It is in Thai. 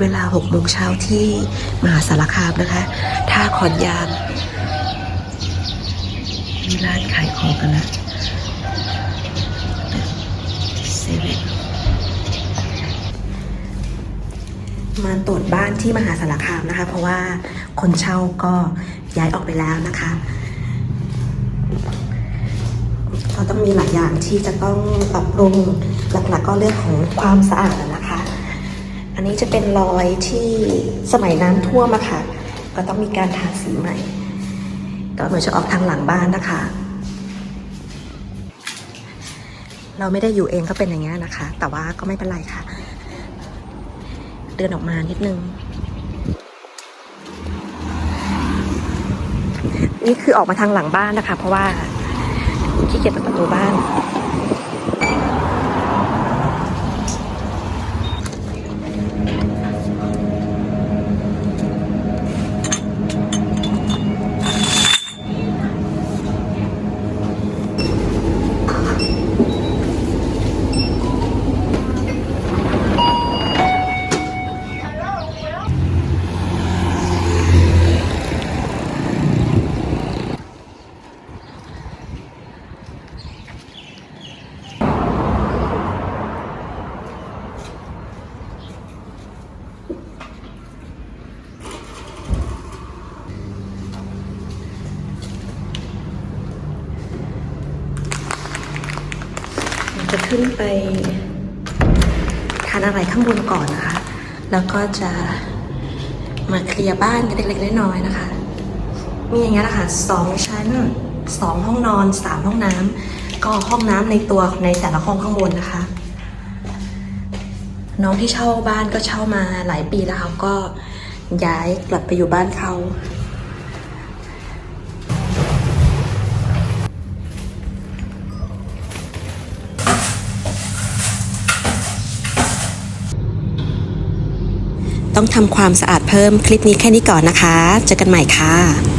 เวลา6โมงเช้าที่มหาสารคามนะคะ ท่าขอนยางมีร้านขายของกันนะเซเว่นมาตรวจบ้านที่มหาสารคามนะคะ เพราะว่าคนเช่าก็ย้ายออกไปแล้วนะคะก็ต้องมีหลายอย่างที่จะต้องปรับปรุงหลักๆก็เรื่องของความสะอาดนะ อันนี้จะเป็นรอยที่สมัยน้ำท่วมอะค่ะ ก็ต้องมีการทาสีใหม่ ก็เหมือนจะออกทางหลังบ้านนะคะ เราไม่ได้อยู่เองก็เป็นอย่างนี้ยนะคะ แต่ว่าก็ไม่เป็นไรค่ะ เดินออกมานิดนึง นี่คือออกมาทางหลังบ้านนะคะ เพราะว่าขี้เกียจเปิดประตูบ้าน จะขึ้นไปทานอะไรข้างบนก่อนนะคะ แล้วก็จะมาเคลียร์บ้านกันเล็กๆน้อยๆนะคะ มีอย่างเงี้ยนะคะสองชั้นสองห้องนอนสามห้องน้ำก็ห้องน้ำในตัวในแต่ละห้องข้างบนนะคะ น้องที่เช่าบ้านก็เช่ามาหลายปีแล้วเขาก็ย้ายกลับไปอยู่บ้านเขา ต้องทำความสะอาดเพิ่มคลิปนี้แค่นี้ก่อนนะคะ เจอกันใหม่ค่ะ